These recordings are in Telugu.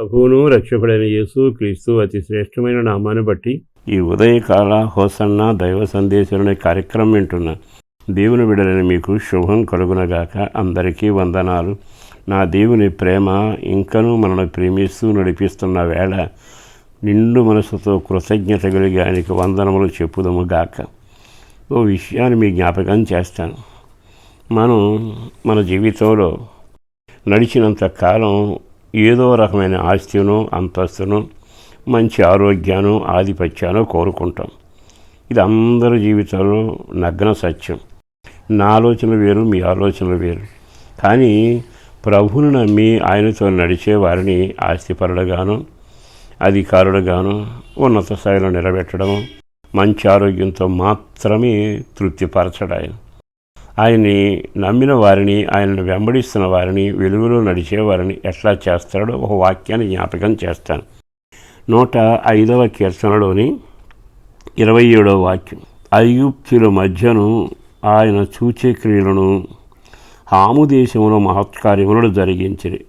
ప్రభువును రక్షకుడైన యేసు క్రీస్తు అతి శ్రేష్టమైన నామాన్ని బట్టి ఈ ఉదయకాల హోసన్న దైవ సందేశం అనే కార్యక్రమం వింటున్న దేవుని విడలని మీకు శుభం కలుగునగాక అందరికీ వందనాలు. నా దేవుని ప్రేమ ఇంకనూ మనల్ని ప్రేమిస్తూ నడిపిస్తున్న వేళ నిండు మనసుతో కృతజ్ఞత కలిగి ఆయనకి వందనములు చెప్పుదము గాక. ఓ విషయాన్ని మీ జ్ఞాపకం చేస్తాను. మనం మన జీవితంలో నడిచినంత కాలం ఏదో రకమైన ఆస్తిను అంతస్తును మంచి ఆరోగ్యాను ఆధిపత్యాను కోరుకుంటాం. ఇది అందరి జీవితంలో నగ్న సత్యం. నా ఆలోచనలు వేరు మీ ఆలోచనలు వేరు. కానీ ప్రభువును నమ్మి ఆయనతో నడిచే వారిని ఆస్తిపరుడుగాను అధికారుడుగాను ఉన్నత స్థాయిలో నిలబెట్టడం మంచి ఆరోగ్యంతో మాత్రమే తృప్తిపరచడాయను. ఆయన్ని నమ్మిన వారిని ఆయనను వెంబడిస్తున్న వారిని వెలుగులో నడిచేవారిని ఎట్లా చేస్తాడో ఒక వాక్యాన్ని జ్ఞాపకం చేస్తాను. నూట ఐదవ కీర్తనలోని ఇరవై ఏడవ వాక్యం. ఐగుప్తుల మధ్యను ఆయన చూచే క్రియలను హాము దేశంలో మహత్కార్యములను జరిగించిరి.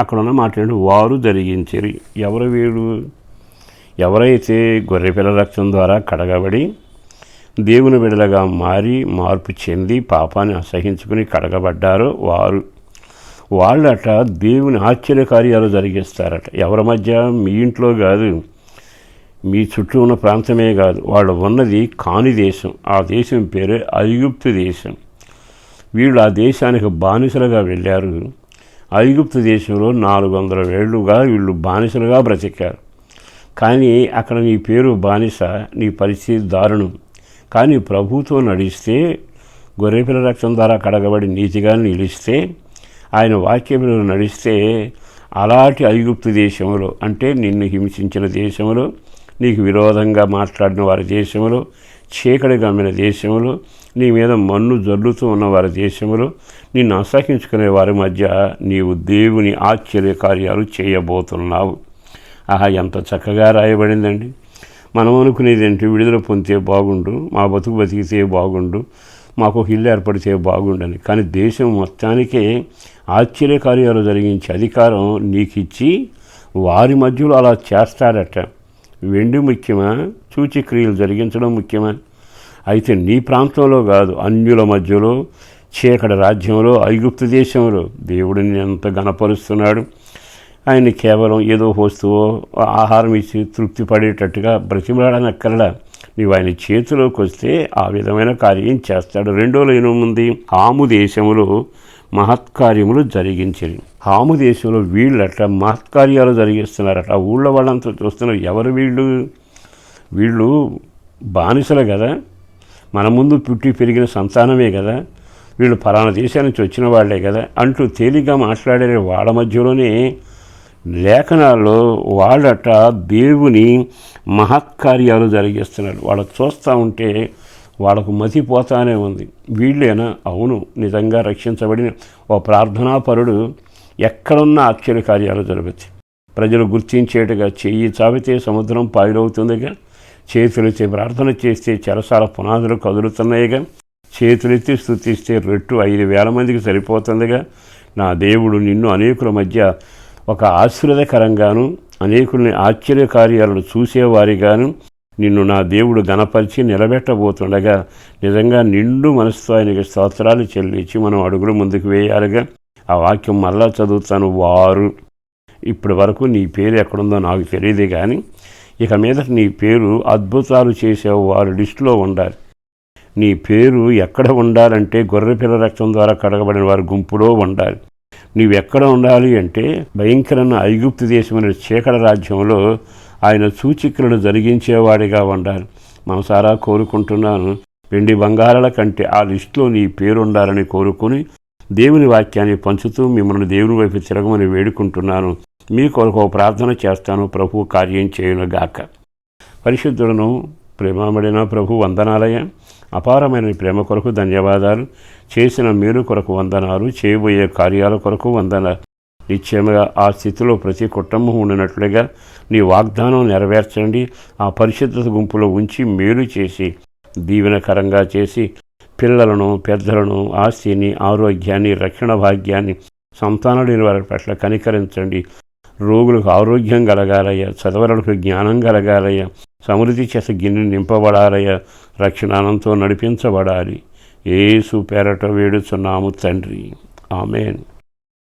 అక్కడ ఉన్న మాట వారు జరిగించిరి. ఎవరు వీడు ఎవరైతే గొర్రెపిల్ల రక్తం ద్వారా కడగబడి దేవుని విడలగా మారి మార్పు చెంది పాపాన్ని అసహించుకుని కడగబడ్డారో వారు. వాళ్ళట దేవుని ఆశ్చర్య కార్యాలు జరిగిస్తారట. ఎవరి మధ్య? మీ ఇంట్లో కాదు. మీ చుట్టూ ఉన్న ప్రాంతమే కాదు. వాళ్ళు ఉన్నది కాని దేశం. ఆ దేశం పేరే ఐగుప్తు దేశం. వీళ్ళు ఆ దేశానికి బానిసలుగా వెళ్ళారు. ఐగుప్తు దేశంలో నాలుగు వందల ఏళ్ళుగా వీళ్ళు బానిసలుగా బ్రతికారు. కానీ అక్కడ నీ పేరు బానిస నీ పరిస్థితి దారుణం. కానీ ప్రభుతో నడిస్తే గొర్రెపిల్ల రక్తం ద్వారా కడగబడి నీతిగా నిలిస్తే ఆయన వాక్యంలో నడిస్తే అలాంటి ఐగుప్తు దేశంలో అంటే నిన్ను హింసించిన దేశంలో నీకు విరోధంగా మాట్లాడిన వారి దేశంలో చీకటి గమ్మిన దేశంలో నీ మీద మన్ను జల్లుతూ ఉన్న వారి దేశంలో నిన్ను అసహించుకునే వారి మధ్య నీవు దేవుని ఆశ్చర్య కార్యాలు చేయబోతున్నావు. ఆహా ఎంత చక్కగా రాయబడిందండి. మనం అనుకునేది ఏంటి? విడుదల పొందితే బాగుండు మా బతుకు బతికితే బాగుండు మాకు ఒక ఇల్లు ఏర్పడితే బాగుండని. కానీ దేశం మొత్తానికే ఆశ్చర్యకార్యాలు జరిగించే అధికారం నీకు ఇచ్చి వారి మధ్యలో అలా చేస్తారట. వెండి ముఖ్యమా? సూచిక్రియలు జరిగించడం ముఖ్యమా? అయితే నీ ప్రాంతంలో కాదు అన్యుల మధ్యలో చీకటి రాజ్యంలో ఐగుప్తు దేశంలో. దేవుడిని ఎంత గణపరుస్తున్నాడు ఆయన్ని కేవలం ఏదో వస్తువో ఆహారం ఇచ్చి తృప్తి పడేటట్టుగా బ్రతిమలాడనక్కర్లా నీవు ఆయన చేతిలోకి వస్తే ఆ విధమైన కార్యం చేస్తాడు. రెండో ఏముంది ఆము దేశములో మహత్కార్యములు జరిగించింది. హాము దేశంలో వీళ్ళట మహత్కార్యాలు జరిగిస్తున్నారట. ఊళ్ళో వాళ్ళంతా చూస్తున్నారు. ఎవరు వీళ్ళు? వీళ్ళు బానిసలు కదా. మన ముందు పుట్టి పెరిగిన సంతానమే కదా. వీళ్ళు పలానా దేశం నుంచి వచ్చిన వాళ్ళే కదా. అంటూ తేలిగ్గా మాట్లాడే వాళ్ళ మధ్యలోనే లేఖనాల్లో వాళ్ళట దేవుని మహత్కార్యాలు జరిగిస్తున్నారు వాళ్ళు చూస్తూ ఉంటే వాళ్ళకు మతిపోతానే ఉంది. వీళ్ళేనా? అవును నిజంగా రక్షించబడిన ఓ ప్రార్థనాపరుడు ఎక్కడున్న ఆశ్చర్యకార్యాలు జరుగుతాయి ప్రజలు గుర్తించేట్టుగా చెయ్యి చావితే సముద్రం పాయులవుతుందిగా చేతులెత్తి ప్రార్థన చేస్తే చెరసాల పునాదులు కదులుతున్నాయిగా. చేతులెత్తి స్థుతిస్తే రెట్టు ఐదు వేల మందికి సరిపోతుందిగా. నా దేవుడు నిన్ను అనేకుల మధ్య ఒక ఆశీర్వదకరంగాను అనేకుల్ని ఆశ్చర్యకార్యాలను చూసేవారిగాను నిన్ను నా దేవుడు గణపరిచి నిలబెట్టబోతుండగా నిజంగా నిండు మనసుతో ఆయనకి స్తోత్రాలు చెల్లించి మనం అడుగులు ముందుకు వేయాలిగా. ఆ వాక్యం మళ్ళా చదువుతాను వారు. ఇప్పటి వరకు నీ పేరు ఎక్కడుందో నాకు తెలియదు కానీ ఇక మీద నీ పేరు అద్భుతాలు చేసేవారు లిస్టులో ఉండాలి. నీ పేరు ఎక్కడ ఉండాలంటే గొర్రెపిల్ల రక్తం ద్వారా కడగబడిన వారి గుంపులో ఉండాలి. నీవెక్కడ ఉండాలి అంటే భయంకరమైన ఐగుప్తు దేశమైన చీకడ రాజ్యంలో ఆయన సూచికలను జరిగించేవాడిగా ఉండాలి. మనసారా కోరుకుంటున్నాను వెండి బంగారాల కంటే ఆ లిస్టులో నీ పేరు ఉండాలని కోరుకుని దేవుని వాక్యాన్ని పంచుతూ మిమ్మల్ని దేవుని వైపు తిరగమని వేడుకుంటున్నాను. మీ కొరకు ప్రార్థన చేస్తాను. ప్రభు కార్యం చేయనుగాక. పరిశుద్ధులను ప్రేమబడిన ప్రభు వందనాలయ అపారమైన ప్రేమ కొరకు ధన్యవాదాలు. చేసిన మేలు కొరకు వందనాలు. చేయబోయే కార్యాల కొరకు వందన. నిశ్చయముగా ఆ స్థితిలో ప్రతి కుటుంబం ఉండినట్లుగా నీ వాగ్దానం నెరవేర్చండి. ఆ పరిశుద్ధత గుంపులో ఉంచి మేలు చేసి దీవెనకరంగా చేసి పిల్లలను పెద్దలను ఆస్తిని ఆరోగ్యాన్ని రక్షణ భాగ్యాన్ని సంతానం లేని వారి పట్ల కనికరించండి. రోగులకు ఆరోగ్యం కలగాలయ్యా చదవరులకు జ్ఞానం కలగాలయ్యా సమృద్ధి చేత గిన్నె నింపబడాలయ్యా రక్షణానంతో నడిపించబడాలి. ఏసు పేరట వేడుచున్నాము తండ్రి. ఆమెన్.